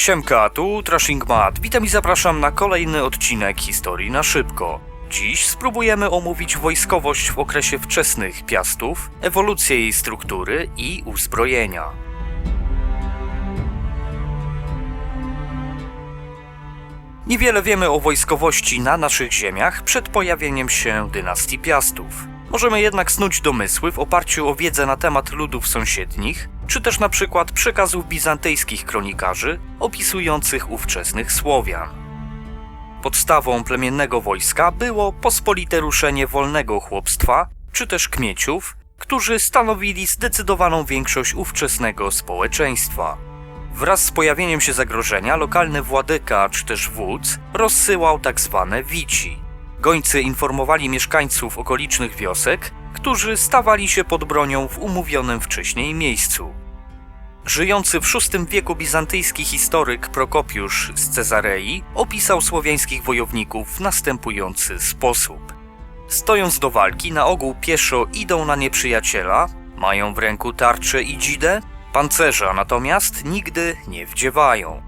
Siemka, tu Trashing Mat. Witam i zapraszam na kolejny odcinek Historii na szybko. Dziś spróbujemy omówić wojskowość w okresie wczesnych Piastów, ewolucję jej struktury i uzbrojenia. Niewiele wiemy o wojskowości na naszych ziemiach przed pojawieniem się dynastii Piastów. Możemy jednak snuć domysły w oparciu o wiedzę na temat ludów sąsiednich, czy też na przykład przekazów bizantyjskich kronikarzy opisujących ówczesnych Słowian. Podstawą plemiennego wojska było pospolite ruszenie wolnego chłopstwa, czy też kmieciów, którzy stanowili zdecydowaną większość ówczesnego społeczeństwa. Wraz z pojawieniem się zagrożenia lokalny władyka czy też wódz rozsyłał tak zwane wici. Gońcy informowali mieszkańców okolicznych wiosek, którzy stawali się pod bronią w umówionym wcześniej miejscu. Żyjący w VI wieku bizantyjski historyk Prokopiusz z Cezarei opisał słowiańskich wojowników w następujący sposób. Stojąc do walki, na ogół pieszo idą na nieprzyjaciela, mają w ręku tarczę i dzidę, pancerza natomiast nigdy nie wdziewają.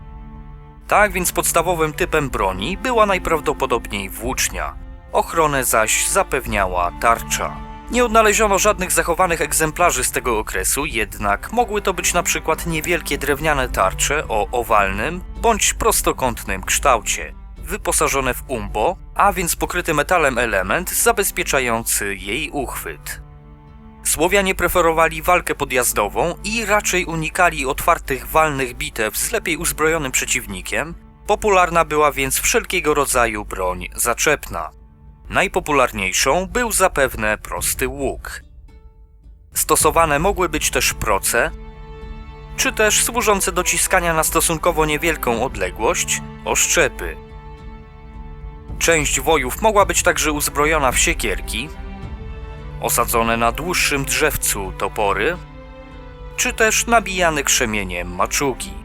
Tak więc podstawowym typem broni była najprawdopodobniej włócznia, ochronę zaś zapewniała tarcza. Nie odnaleziono żadnych zachowanych egzemplarzy z tego okresu, jednak mogły to być na przykład niewielkie drewniane tarcze o owalnym bądź prostokątnym kształcie, wyposażone w umbo, a więc pokryty metalem element zabezpieczający jej uchwyt. Słowianie preferowali walkę podjazdową i raczej unikali otwartych walnych bitew z lepiej uzbrojonym przeciwnikiem. Popularna była więc wszelkiego rodzaju broń zaczepna. Najpopularniejszą był zapewne prosty łuk. Stosowane mogły być też proce, czy też służące do ciskania na stosunkowo niewielką odległość oszczepy. Część wojów mogła być także uzbrojona w siekierki, osadzone na dłuższym drzewcu topory, czy też nabijane krzemieniem maczugi.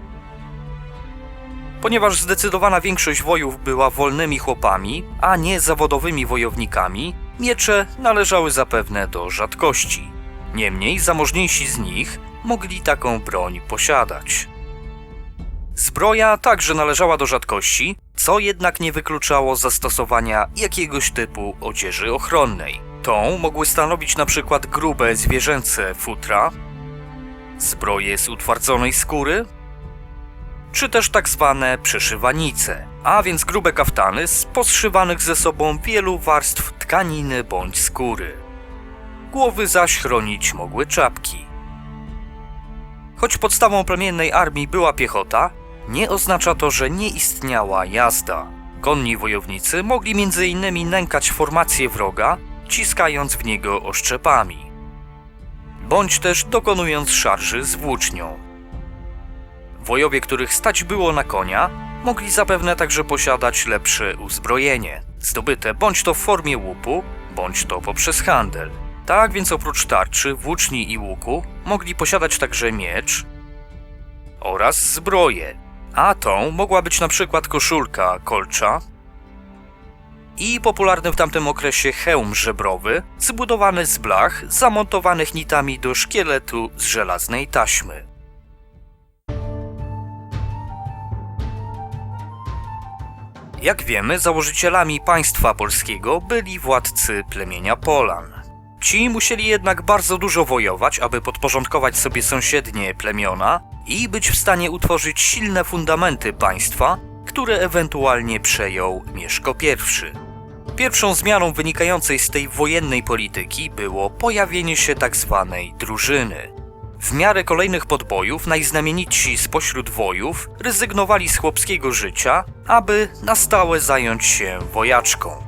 Ponieważ zdecydowana większość wojów była wolnymi chłopami, a nie zawodowymi wojownikami, miecze należały zapewne do rzadkości. Niemniej zamożniejsi z nich mogli taką broń posiadać. Zbroja także należała do rzadkości, co jednak nie wykluczało zastosowania jakiegoś typu odzieży ochronnej. Tą mogły stanowić na przykład grube zwierzęce futra, zbroje z utwardzonej skóry, czy też tak zwane przeszywanice, a więc grube kaftany z poszywanych ze sobą wielu warstw tkaniny bądź skóry. Głowy zaś chronić mogły czapki. Choć podstawą plemiennej armii była piechota, nie oznacza to, że nie istniała jazda. Konni wojownicy mogli m.in. nękać formację wroga, ciskając w niego oszczepami, bądź też dokonując szarży z włócznią. Wojowie, których stać było na konia, mogli zapewne także posiadać lepsze uzbrojenie, zdobyte bądź to w formie łupu, bądź to poprzez handel. Tak więc oprócz tarczy, włóczni i łuku mogli posiadać także miecz oraz zbroję, a tą mogła być na przykład koszulka kolcza i popularny w tamtym okresie hełm żebrowy, zbudowany z blach zamontowanych nitami do szkieletu z żelaznej taśmy. Jak wiemy, założycielami państwa polskiego byli władcy plemienia Polan. Ci musieli jednak bardzo dużo wojować, aby podporządkować sobie sąsiednie plemiona i być w stanie utworzyć silne fundamenty państwa, które ewentualnie przejął Mieszko I. Pierwszą zmianą wynikającej z tej wojennej polityki było pojawienie się tzw. drużyny. W miarę kolejnych podbojów najznamienitsi spośród wojów rezygnowali z chłopskiego życia, aby na stałe zająć się wojaczką.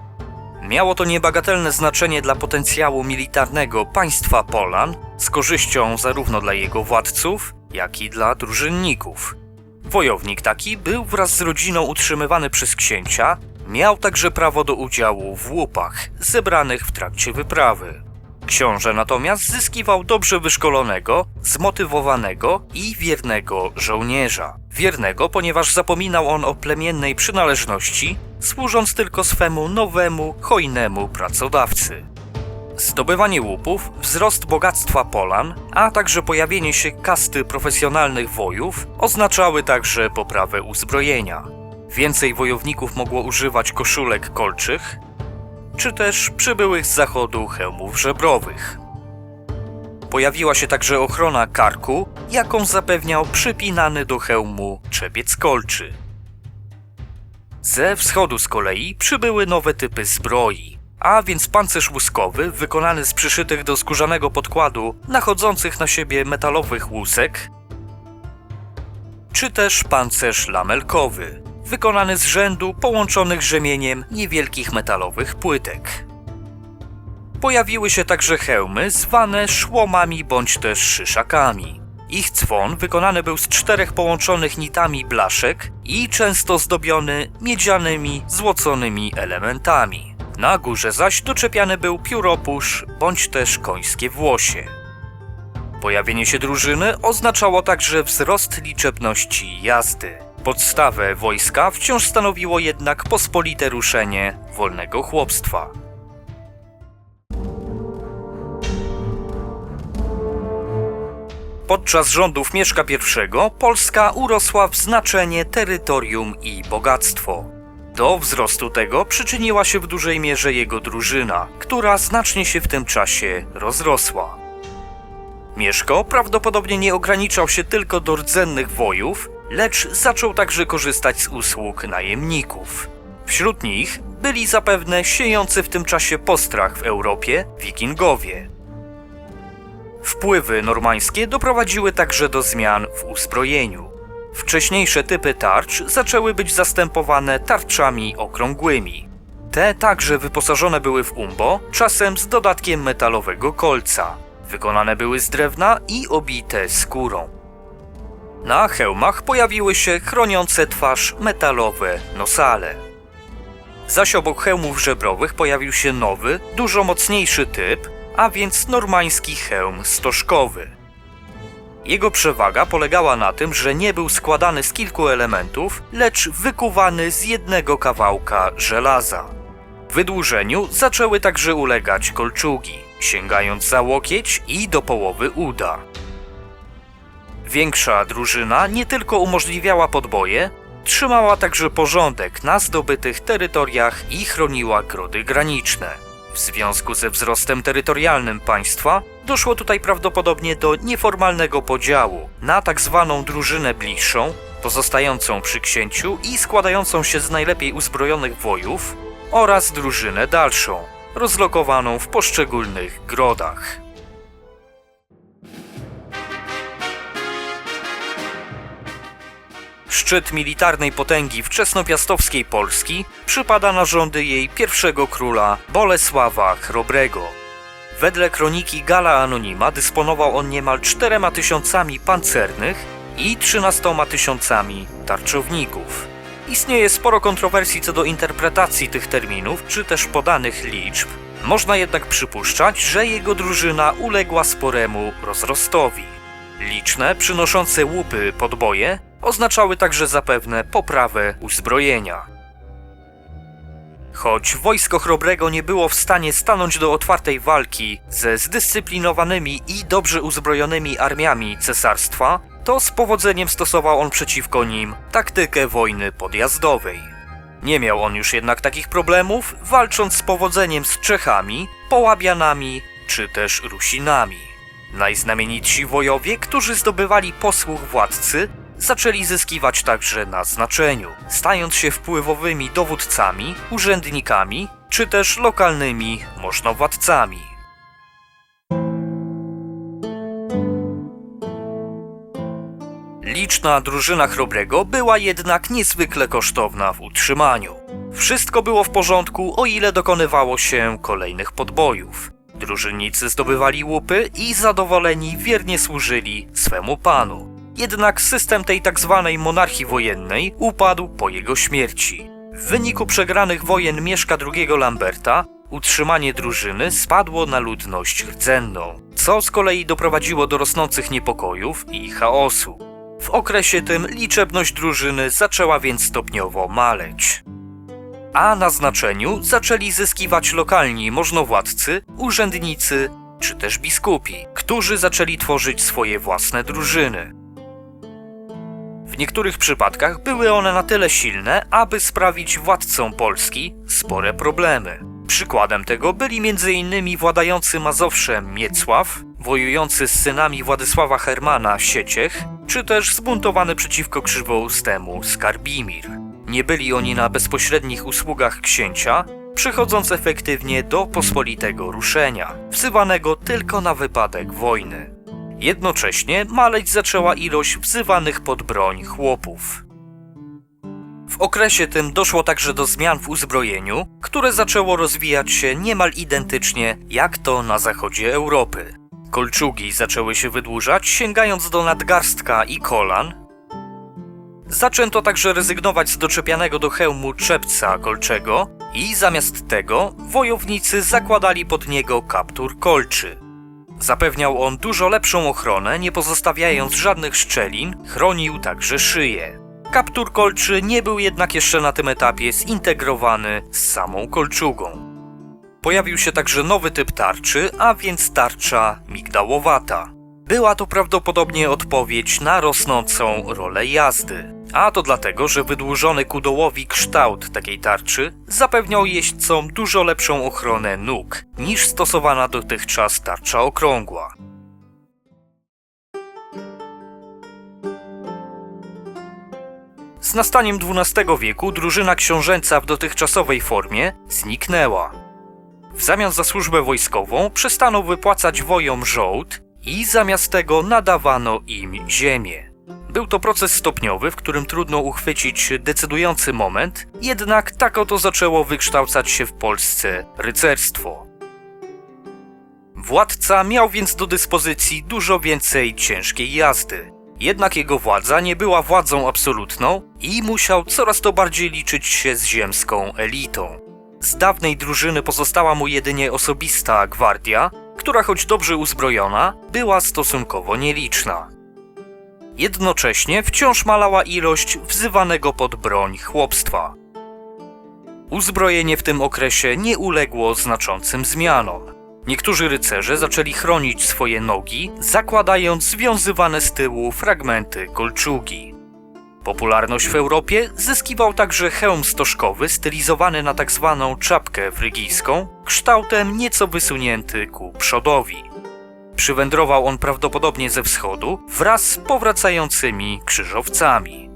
Miało to niebagatelne znaczenie dla potencjału militarnego państwa Polan, z korzyścią zarówno dla jego władców, jak i dla drużynników. Wojownik taki był wraz z rodziną utrzymywany przez księcia, miał także prawo do udziału w łupach zebranych w trakcie wyprawy. Książę natomiast zyskiwał dobrze wyszkolonego, zmotywowanego i wiernego żołnierza. Wiernego, ponieważ zapominał on o plemiennej przynależności, służąc tylko swemu nowemu, hojnemu pracodawcy. Zdobywanie łupów, wzrost bogactwa polan, a także pojawienie się kasty profesjonalnych wojów oznaczały także poprawę uzbrojenia. Więcej wojowników mogło używać koszulek kolczych, czy też przybyłych z zachodu hełmów żebrowych. Pojawiła się także ochrona karku, jaką zapewniał przypinany do hełmu czepiec kolczy. Ze wschodu z kolei przybyły nowe typy zbroi, a więc pancerz łuskowy wykonany z przyszytych do skórzanego podkładu nachodzących na siebie metalowych łusek, czy też pancerz lamelkowy, wykonany z rzędu połączonych rzemieniem niewielkich metalowych płytek. Pojawiły się także hełmy zwane szłomami bądź też szyszakami. Ich dzwon wykonany był z czterech połączonych nitami blaszek i często zdobiony miedzianymi, złoconymi elementami. Na górze zaś doczepiany był pióropusz bądź też końskie włosie. Pojawienie się drużyny oznaczało także wzrost liczebności jazdy. Podstawę wojska wciąż stanowiło jednak pospolite ruszenie wolnego chłopstwa. Podczas rządów Mieszka I Polska urosła w znaczenie terytorium i bogactwo. Do wzrostu tego przyczyniła się w dużej mierze jego drużyna, która znacznie się w tym czasie rozrosła. Mieszko prawdopodobnie nie ograniczał się tylko do rdzennych wojów, lecz zaczął także korzystać z usług najemników. Wśród nich byli zapewne siejący w tym czasie postrach w Europie wikingowie. Wpływy normańskie doprowadziły także do zmian w uzbrojeniu. Wcześniejsze typy tarcz zaczęły być zastępowane tarczami okrągłymi. Te także wyposażone były w umbo, czasem z dodatkiem metalowego kolca. Wykonane były z drewna i obite skórą. Na hełmach pojawiły się chroniące twarz metalowe nosale. Zaś obok hełmów żebrowych pojawił się nowy, dużo mocniejszy typ, a więc normański hełm stożkowy. Jego przewaga polegała na tym, że nie był składany z kilku elementów, lecz wykuwany z jednego kawałka żelaza. Wydłużeniu zaczęły także ulegać kolczugi, sięgając za łokieć i do połowy uda. Większa drużyna nie tylko umożliwiała podboje, trzymała także porządek na zdobytych terytoriach i chroniła grody graniczne. W związku ze wzrostem terytorialnym państwa doszło tutaj prawdopodobnie do nieformalnego podziału na tak zwaną drużynę bliższą, pozostającą przy księciu i składającą się z najlepiej uzbrojonych wojów, oraz drużynę dalszą, rozlokowaną w poszczególnych grodach. Szczyt militarnej potęgi wczesnopiastowskiej Polski przypada na rządy jej pierwszego króla Bolesława Chrobrego. Wedle kroniki Gala Anonima dysponował on niemal czterema tysiącami pancernych i trzynastoma tysiącami tarczowników. Istnieje sporo kontrowersji co do interpretacji tych terminów, czy też podanych liczb. Można jednak przypuszczać, że jego drużyna uległa sporemu rozrostowi. Liczne, przynoszące łupy podboje oznaczały także zapewne poprawę uzbrojenia. Choć wojsko Chrobrego nie było w stanie stanąć do otwartej walki ze zdyscyplinowanymi i dobrze uzbrojonymi armiami cesarstwa, to z powodzeniem stosował on przeciwko nim taktykę wojny podjazdowej. Nie miał on już jednak takich problemów, walcząc z powodzeniem z Czechami, Połabianami czy też Rusinami. Najznamienitsi wojowie, którzy zdobywali posłuch władcy, zaczęli zyskiwać także na znaczeniu, stając się wpływowymi dowódcami, urzędnikami czy też lokalnymi możnowładcami. Liczna drużyna Chrobrego była jednak niezwykle kosztowna w utrzymaniu. Wszystko było w porządku, o ile dokonywało się kolejnych podbojów. Drużynnicy zdobywali łupy i zadowoleni wiernie służyli swemu panu. Jednak system tej tak zwanej monarchii wojennej upadł po jego śmierci. W wyniku przegranych wojen Mieszka II Lamberta utrzymanie drużyny spadło na ludność rdzenną, co z kolei doprowadziło do rosnących niepokojów i chaosu. W okresie tym liczebność drużyny zaczęła więc stopniowo maleć. a na znaczeniu zaczęli zyskiwać lokalni możnowładcy, urzędnicy czy też biskupi, którzy zaczęli tworzyć swoje własne drużyny. Niektórych przypadkach były one na tyle silne, aby sprawić władcom Polski spore problemy. Przykładem tego byli m.in. władający Mazowszem Miecław, wojujący z synami Władysława Hermana Sieciech, czy też zbuntowany przeciwko Krzywoustemu Skarbimir. Nie byli oni na bezpośrednich usługach księcia, przychodząc efektywnie do pospolitego ruszenia, wzywanego tylko na wypadek wojny. Jednocześnie maleć zaczęła ilość wzywanych pod broń chłopów. W okresie tym doszło także do zmian w uzbrojeniu, które zaczęło rozwijać się niemal identycznie jak to na zachodzie Europy. Kolczugi zaczęły się wydłużać, sięgając do nadgarstka i kolan. Zaczęto także rezygnować z doczepianego do hełmu czepca kolczego i zamiast tego wojownicy zakładali pod niego kaptur kolczy. Zapewniał on dużo lepszą ochronę, nie pozostawiając żadnych szczelin, chronił także szyję. Kaptur kolczy nie był jednak jeszcze na tym etapie zintegrowany z samą kolczugą. Pojawił się także nowy typ tarczy, a więc tarcza migdałowata. Była to prawdopodobnie odpowiedź na rosnącą rolę jazdy. A to dlatego, że wydłużony ku dołowi kształt takiej tarczy zapewniał jeźdźcom dużo lepszą ochronę nóg niż stosowana dotychczas tarcza okrągła. Z nastaniem XII wieku drużyna książęca w dotychczasowej formie zniknęła. W zamian za służbę wojskową przestano wypłacać wojom żołd i zamiast tego nadawano im ziemię. Był to proces stopniowy, w którym trudno uchwycić decydujący moment, jednak tak oto zaczęło wykształcać się w Polsce rycerstwo. Władca miał więc do dyspozycji dużo więcej ciężkiej jazdy. Jednak jego władza nie była władzą absolutną i musiał coraz to bardziej liczyć się z ziemską elitą. Z dawnej drużyny pozostała mu jedynie osobista gwardia, która choć dobrze uzbrojona, była stosunkowo nieliczna. Jednocześnie wciąż malała ilość wzywanego pod broń chłopstwa. Uzbrojenie w tym okresie nie uległo znaczącym zmianom. Niektórzy rycerze zaczęli chronić swoje nogi, zakładając związywane z tyłu fragmenty kolczugi. Popularność w Europie zyskiwał także hełm stożkowy stylizowany na tak zwaną czapkę frygijską, kształtem nieco wysunięty ku przodowi. Przywędrował on prawdopodobnie ze wschodu wraz z powracającymi krzyżowcami.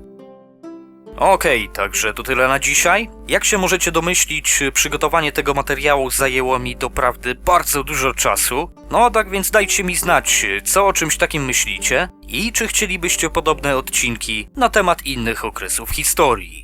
Okej, także to tyle na dzisiaj. Jak się możecie domyślić, przygotowanie tego materiału zajęło mi doprawdy bardzo dużo czasu. No tak więc dajcie mi znać, co o czymś takim myślicie i czy chcielibyście podobne odcinki na temat innych okresów historii.